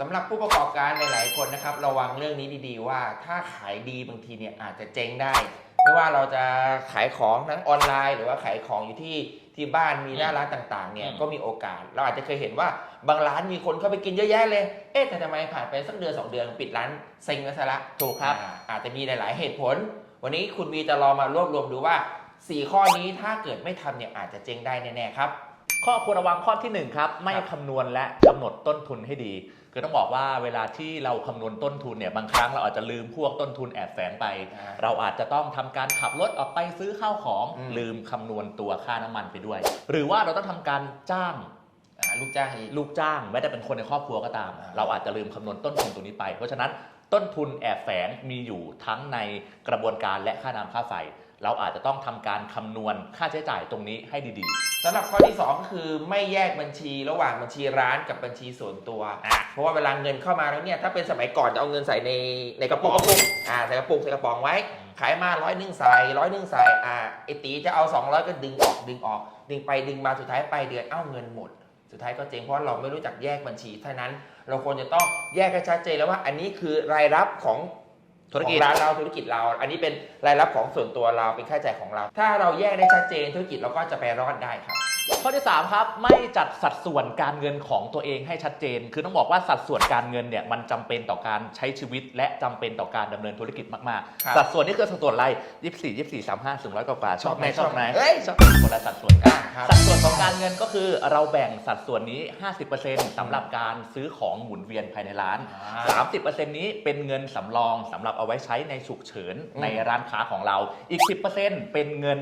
สำหรับผู้ประกอบการหลาย ๆ คนนะครับ ระวังเรื่องนี้ดีๆ ว่าถ้าขายดีบางทีเนี่ยอาจจะเจ๊งได้ ไม่ว่าเราจะขายของทั้งออนไลน์ หรือว่าขายของอยู่ที่ที่บ้านมีหน้าร้านต่าง ๆ เนี่ยอืม ก็มีโอกาส เราอาจจะเคยเห็นว่าบางร้านมีคนเข้าไปกินเยอะแยะเลย เอ๊ะแต่ทำไมผ่านไปสักเดือนสองเดือนปิดร้านเซ็งไปซะละ ถูกครับ อ่าอาจจะมีหลาย ๆ เหตุผล วันนี้คุณวีจะลองมารวบรวมดูว่า 4 ข้อนี้ถ้าเกิดไม่ทำเนี่ยอาจจะเจ๊งได้แน่ ๆ ครับ ข้อควรระวังข้อที่หนึ่งครับ ไม่ครับคำนวณและกำหนดต้นทุนให้ดี คือต้องบอกว่าเวลาที่เราคำนวณต้นทุนเนี่ยบางครั้งเราอาจจะลืมพวกต้นทุนแอบแฝงไปอ่าเราอาจจะต้องทำการขับรถออกไปซื้อข้าวของอืมลืมคำนวณตัวค่าน้ำมันไปด้วย หรือว่าเราต้องทำการจ้างอ่าลูกจ้างอีกลูกจ้างไม่ได้เป็นคนในครอบครัวก็ตามอ่าเราอาจจะลืมคำนวณต้นทุนตรงนี้ไป เพราะฉะนั้นต้นทุนแอบแฝงมีอยู่ทั้งในกระบวนการและค่าน้ำค่าไฟ เราอาจจะต้องทำการคำนวณค่าใช้จ่ายตรงนี้ให้ดีสำหรับข้อที่ 2 ก็คือไม่แยกบัญชีระหว่างบัญชีร้านกับบัญชีส่วนตัวอะเพราะว่าเวลาเงินเข้ามาแล้วเนี่ยถ้าเป็นสมัยก่อนจะเอาเงินใส่ในในกระปุกกระปุกอ่าใส่กระปุกใส่กระป๋องไว้ ขายมาร้อยหนึ่งใส่ร้อยหนึ่งใส่อ่าไอตีจะเอา 200 ก็ดึงออกดึงออก ดึงไปดึงมาสุดท้ายไปลายเดือนเอ้าเงินหมด สุดท้ายก็เจ๊งเพราะเราไม่รู้จักแยกบัญชีเท่านั้น เราควรจะต้องแยกให้ชัดเจนแล้วว่าอันนี้คือรายรับของ ธุรกิจของร้านเราธุรกิจเรา อันนี้เป็นรายรับของส่วนตัวเราเป็นค่าใช้จ่ายของเรา ถ้าเราแยกได้ชัดเจนธุรกิจเราก็จะไปรอดได้ครับๆข้อที่ 3 ครับ ไม่จัดสัดส่วนการเงินของตัวเองให้ชัดเจน คือต้องบอกว่าสัดส่วนการเงินเนี่ยมันจำเป็นต่อการใช้ชีวิต และจำเป็นต่อการดำเนินธุรกิจมากครับ ๆ สัดส่วนนี่คือสัดส่วนอะไรยี่สี่ยี่สี่สามห้าสูงร้อยกว่าๆชอบไหมชชออบบไหไหมมเอ้ยชอบคนละสัดส่วนกัน เงินก็คือเราแบ่งสัดส่วนนี้ 50%สำหรับการซื้อของหมุนเวียนภายในร้าน 30%นี้เป็นเงินสำรองสำหรับเอาไว้ใช้ในฉุกเฉินอืมในร้านค้าของเรา อีก 10%เป็นเงิน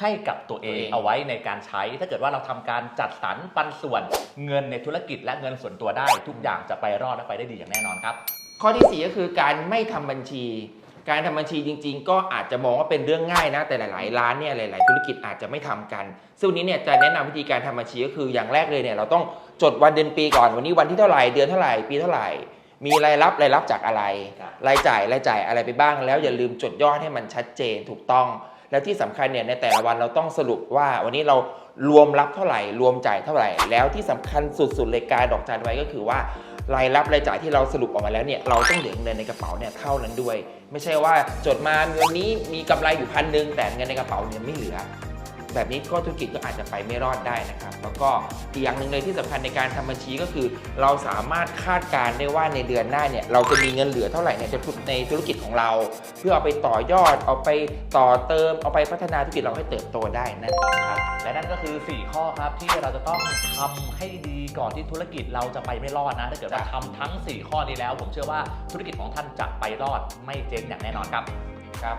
ให้กับตัวเองตัวเองเอาไว้ในการใช้ ถ้าเกิดว่าเราทำการจัดสรรปันส่วนเงินในธุรกิจและเงินส่วนตัวได้ ทุกอย่างจะไปรอดและไปได้ดีอย่างแน่นอนครับ ข้อที่ 4 ก็คือการไม่ทำบัญชี การทำบัญชีจริง ๆ ก็อาจจะมองว่าเป็นเรื่องง่ายนะ แต่หลาย ๆ ร้านเนี่ยหลาย ๆ ธุรกิจอาจจะไม่ทำกัน ซึ่งวันนี้เนี่ยจะแนะนำวิธีการทำบัญชีก็คืออย่างแรกเลยเนี่ยเราต้องจดวันเดือนปีก่อนวันนี้วันที่เท่าไหร่เดือนเท่าไหร่ปีเท่าไหร่ มีรายรับรายรับจากอะไรครับรายจ่ายรายจ่ายอะไรไปบ้างแล้วอย่าลืมจดยอดให้มันชัดเจนถูกต้อง แล้วที่สำคัญเนี่ยในแต่ละวันเราต้องสรุปว่า วันนี้เรารวมรับเท่าไหร่ รวมจ่ายเท่าไหร่ แล้วที่สำคัญสุด ๆเลยการดอกจันไว้ก็คือว่า รายรับรายจ่ายที่เราสรุปออกมาแล้วเนี่ยเราต้องเหลือเงินในกระเป๋าเนี่ยเท่านั้นด้วย ไม่ใช่ว่าจดมาเงินนี้มีกำไรอยู่พันหนึ่งแต่เงินในกระเป๋าเนี่ยไม่เหลือ แบบนี้ก็ธุรกิจก็อาจจะไปไม่รอดได้นะครับ แล้วก็อีกอย่างหนึ่งเลยที่สำคัญในการทำบัญชีก็คือ เราสามารถคาดการณ์ได้ว่าในเดือนหน้าเนี่ยเราจะมีเงินเหลือเท่าไหร่ในธุรในธุรกิจของเรา เพื่อเอาไปต่อยอด เอาไปต่อเติม เอาไปพัฒนาธุรกิจเราให้เติบโตได้นั่นเองครับและนั่นก็คือ 4 ข้อครับที่เราจะต้องทำให้ดีก่อนที่ธุรกิจเราจะไปไม่รอดนะถ้าเกิดว่าจ้ะทำทั้ง 4 ข้อนี้แล้ว ผมเชื่อว่าธุรกิจของท่านจะไปรอดไม่เจ๊งอย่างแน่นอนครับครับ